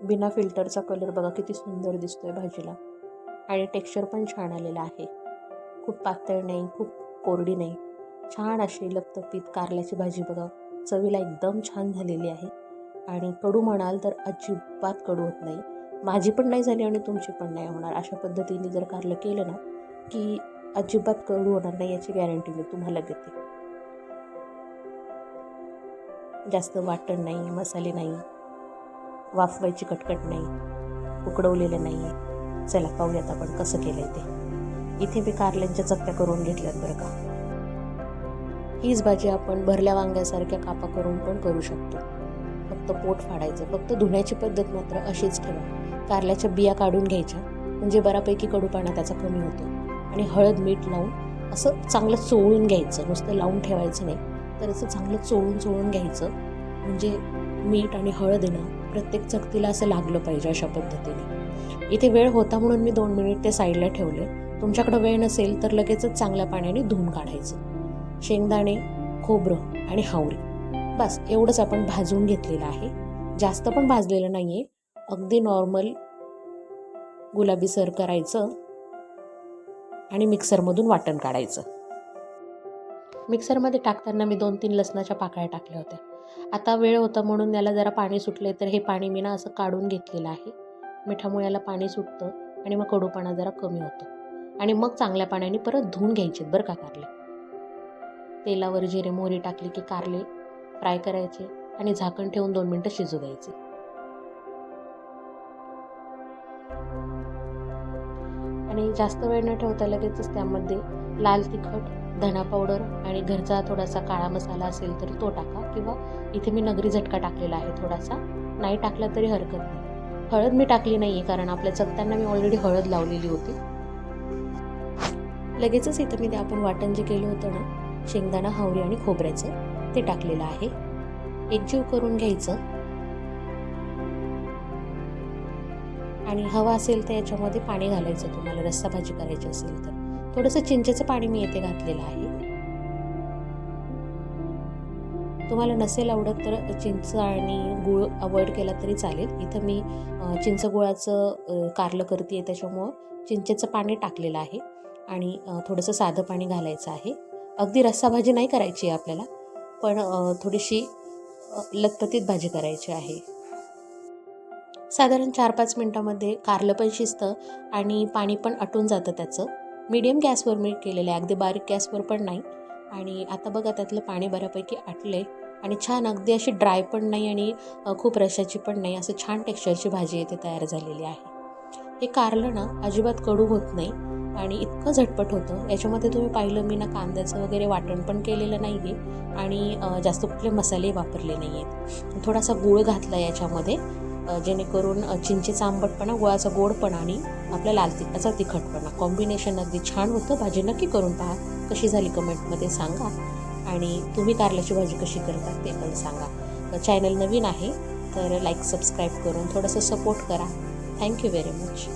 बिना फिल्टरचा कलर बघा किती सुंदर दिसतो आहे भाजीला. आणि टेक्स्चर पण छान आलेलं आहे. खूप पातळ नाही खूप कोरडी नाही. छान अशी लपतपीत कारल्याची भाजी बघा. चवीला एकदम छान झालेली आहे. आणि कडू म्हणाल तर अजिबात कडू होत नाही. माझी पण नाही झाली आणि तुमची पण नाही होणार. अशा पद्धतीने जर कारलं केलं ना की अजिबात कडू होणार नाही याची गॅरंटी मी तुम्हाला देते. जास्त वाटण नाही मसाले नाही. वाफवायची कटकट नाही उकडवलेलं नाही आहे चला पाहूयात आपण कसं केलं आहे ते. इथे मी कारल्यांच्या चकत्या करून घेतल्यात बरं का. हीच भाजी आपण भरल्या वांग्यासारख्या कापा करून पण करू शकतो. फक्त पोट फाडायचं फक्त धुण्याची पद्धत मात्र अशीच ठेवा. कारल्याच्या बिया काढून घ्यायच्या म्हणजे बऱ्यापैकी कडूपणा त्याचा कमी होतो. आणि हळद मीठ लावून असं चांगलं चोळून घ्यायचं नुसतं लावून ठेवायचं नाही तर असं चांगलं चोळून चोळून घ्यायचं. म्हणजे मीठ आणि हळद येणं प्रत्येक चकतीला असं लागलं पाहिजे अशा पद्धतीने. इथे वेळ होता म्हणून मी दोन मिनिट ते साईडला ठेवले. तुमच्याकडं वेळ नसेल तर लगेचच चांगल्या पाण्याने धुवून काढायचं. शेंगदाणे खोबरं आणि हावरी बस एवढंच आपण भाजून घेतलेलं आहे. जास्त पण भाजलेलं नाही आहे अगदी नॉर्मल गुलाबी सर करायचं आणि मिक्सरमधून वाटण काढायचं. मिक्सरमध्ये टाकताना मी दोन तीन लसणाच्या पाकळ्या टाकल्या होत्या. आता वेळ होता म्हणून याला जरा पाणी सुटले तर हे पाणी मी ना असं काढून घेतलेलं आहे. मिठामुळे याला पाणी सुटतं आणि मग कडूपणा जरा कमी होतो. आणि मग चांगल्या पाण्याने परत धुवून घ्यायचे बरं का कारले. तेलावर जिरे मोहरी टाकली की कारले फ्राय करायचे आणि झाकण ठेवून दोन मिनटं शिजू द्यायचे. आणि जास्त वेळ न ठेवता लगेचच त्यामध्ये लाल तिखट धना पावडर आणि घरचा थोडासा काळा मसाला असेल तर तो टाका किंवा इथे मी नगरी झटका टाकलेला आहे थोडासा. नाही टाकला तरी हरकत नाही. हळद मी टाकली नाही आहे कारण आपल्या चकत्यांना मी ऑलरेडी हळद लावलेली होती. लगेचच इथं मी ते आपण वाटण जे केलं होतं ना शेंगदाणा हावरी आणि खोबऱ्याचं ते टाकलेलं आहे. एकजीव करून घ्यायचं. आणि हवा असेल तर याच्यामध्ये पाणी घालायचं तुम्हाला रस्सा भाजी करायची असेल तर. थोडंसं चिंचेचं पाणी मी येथे घातलेलं आहे. तुम्हाला नसेल आवडत तर चिंच आणि गुळ अवॉइड केला तरी चालेल. इथं मी चिंच गुळाचं कारलं करते त्याच्यामुळं चिंचेचं पाणी टाकलेलं आहे आणि थोडंसं साधं पाणी घालायचं आहे. अगदी रस्सा भाजी नाही करायची आहे आपल्याला पण थोडीशी लतपतीत भाजी करायची आहे. साधारण चार पाच मिनटामध्ये कारलं पण शिजतं आणि पाणी पण आटून जातं त्याचं. मीडियम गॅसवर मी केलेलं आहे. अगदी बारीक गॅसवर पण नाही. आणि आता बघा त्यातलं पाणी बऱ्यापैकी आटले आणि छान अगदी अशी ड्राय पण नाही आणि खूप रशाची पण नाही. असं छान टेक्स्चरची भाजी इथे तयार झालेली आहे. हे कारलं ना अजिबात कडू होत नाही. आणि इतकं झटपट होतं. याच्यामध्ये तुम्ही पाहिलं मी ना कांद्याचं वगैरे वाटण पण केलेलं नाही आहे आणि जास्त कुठले मसाले वापरले नाही आहेत थोडासा गूळ घातला याच्यामध्ये. जेणेकरून चिंचेचा आंबटपणा गुळाचा गोडपणा आणि आपल्या लाल तिखटाचा तिखटपणा. कॉम्बिनेशन अगदी छान होतं. भाजी नक्की करून पहा. कशी झाली कमेंटमध्ये सांगा. आणि तुम्ही कारल्याची भाजी कशी करता ते पण सांगा. चॅनल नवीन आहे तर लाईक सबस्क्राईब करून थोडंसं सपोर्ट करा. Thank you very much